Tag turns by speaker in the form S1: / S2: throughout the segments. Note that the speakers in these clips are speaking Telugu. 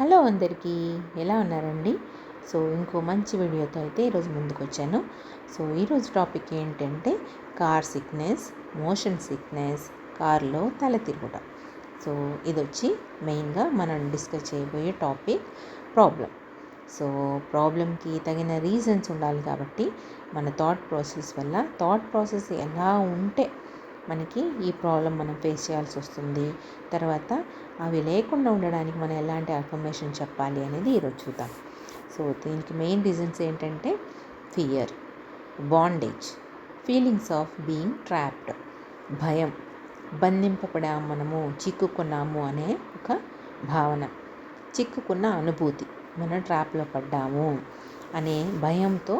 S1: హలో అందరికీ ఎలా ఉన్నారండి? సో ఇంకో మంచి వీడియోతో అయితే ఈరోజు ముందుకు వచ్చాను సో ఈరోజు టాపిక్ ఏంటంటే కార్ సిక్నెస్ మోషన్ సిక్నెస్ కార్లో తల తిరుగుట. సో ఇది వచ్చి మెయిన్గా మనం డిస్కస్ చేయబోయే టాపిక్ ప్రాబ్లం సో ప్రాబ్లంకి తగిన రీజన్స్ ఉండాలి కాబట్టి మన థాట్ ప్రాసెస్ వల్ల థాట్ ప్రాసెస్ ఎలా ఉంటే మనకి ఈ ప్రాబ్లం మనం ఫేస్ చేయాల్సి వస్తుంది. తర్వాత అవి లేకుండా ఉండడానికి మనం ఎలాంటి అఫర్మేషన్ చెప్పాలి అనేది ఈరోజు చూద్దాం. సో దీనికి మెయిన్ రీజన్స్ ఏంటంటే fear bondage feelings of being trapped భయం బంధింపబడా మనము చిక్కుకున్నాము అనే ఒక భావన చిక్కుకున్న అనుభూతి మనం ట్రాప్లో పడ్డాము అనే భయంతో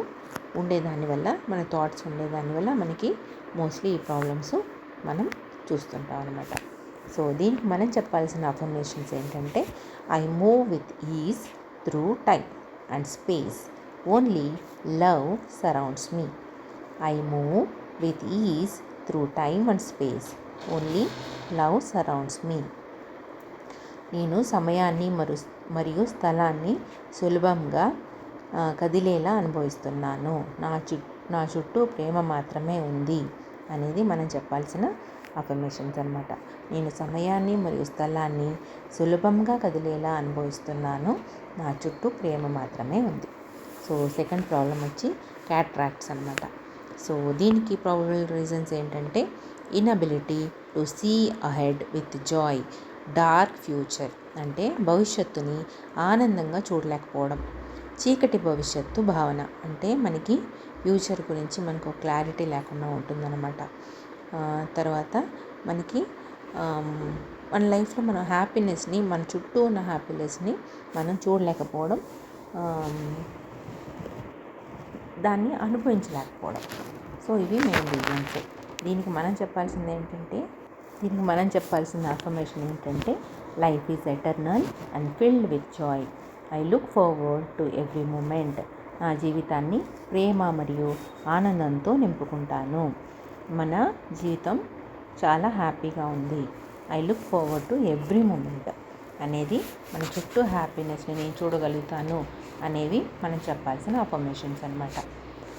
S1: ఉండేదాని వల్ల మన థాట్స్ ఉండేదాని వల్ల మనకి మోస్ట్లీ ఈ ప్రాబ్లమ్స్ మనం చూస్తుంటాం అనమాట సో దీనికి మనం చెప్పాల్సిన అఫర్మేషన్స్ ఏంటంటే I move with ease through time and space only love surrounds me I move with ease through time and space only love surrounds me నేను సమయాన్ని మరు మరియు స్థలాన్ని సులభంగా కదిలేలా అనుభవిస్తున్నాను. నా చు నా చుట్టూ ప్రేమ మాత్రమే ఉంది. అనేది మనం చెప్పాల్సిన అఫర్మేషన్స్ అనమాట నేను సమయాన్ని మరియు స్థలాన్ని సులభంగా కదిలేలా అనుభవిస్తున్నాను. నా చుట్టూ ప్రేమ మాత్రమే ఉంది. సో సెకండ్ ప్రాబ్లం వచ్చి క్యాట్రాక్ట్స్ అనమాట సో దీనికి ప్రాబ్లమ్ రీజన్స్ ఏంటంటే inability to see ahead with joy dark future అంటే భవిష్యత్తుని ఆనందంగా చూడలేకపోవడం. చీకటి భవిష్యత్తు భావన అంటే మనకి ఫ్యూచర్ గురించి మనకు క్లారిటీ లేకుండా ఉంటుందన్నమాట. తర్వాత మనకి మన లైఫ్లో మనం హ్యాపీనెస్ని మన చుట్టూ ఉన్న హ్యాపీనెస్ని మనం చూడలేకపోవడం దాన్ని అనుభవించలేకపోవడం. సో ఇవి మెయిన్ రీజన్స్ దీనికి మనం చెప్పాల్సింది ఏంటంటే దీనికి మనం చెప్పాల్సిన అఫర్మేషన్ ఏంటంటే life is eternal and filled with joy I look forward to every moment నా జీవితాన్ని ప్రేమ మరియు ఆనందంతో నింపుకుంటాను. మన జీవితం చాలా హ్యాపీగా ఉంది. I look forward to every moment అనేది మన చుట్టూ హ్యాపీనెస్ని నేను చూడగలుగుతాను అనేవి మనం చెప్పాల్సిన అఫర్మేషన్స్ అనమాట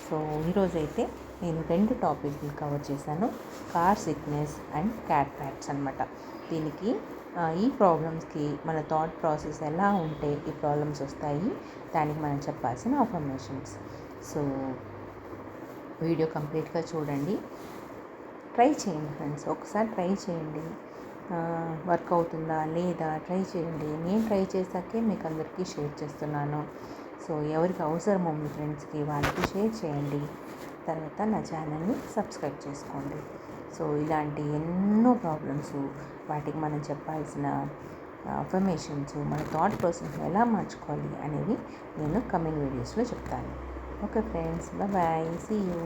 S1: సో ఈరోజైతే నేను రెండు టాపిక్లు కవర్ చేశాను. Car sickness and cat facts అనమాట దీనికి ఈ ప్రాబ్లమ్స్కి మన థాట్ ప్రాసెస్ ఎలా ఉంటే ఈ ప్రాబ్లమ్స్ వస్తాయి దానికి మనం చెప్పాల్సిన అఫర్మేషన్స్ సో వీడియో కంప్లీట్గా చూడండి. ట్రై చేయండి ఫ్రెండ్స్ ఒకసారి ట్రై చేయండి. వర్క్ అవుతుందా లేదా? ట్రై చేయండి. నేను ట్రై చేశాకే మీకు అందరికీ షేర్ చేస్తున్నాను. సో ఎవరికి అవసరమో మీ ఫ్రెండ్స్కి వాళ్ళకి షేర్ చేయండి. తర్వాత నా ఛానల్ని సబ్స్క్రైబ్ చేసుకోండి. సో ఇలాంటి ఎన్నో ప్రాబ్లమ్స్ వాటికి మనం చెప్పాల్సిన అఫర్మేషన్స్ మన థాట్ ప్రాసెస్ ఎలా మార్చుకోవాలి అనేవి నేను కమింగ్ వీడియోస్లో చెప్తాను. Okay friends bye see you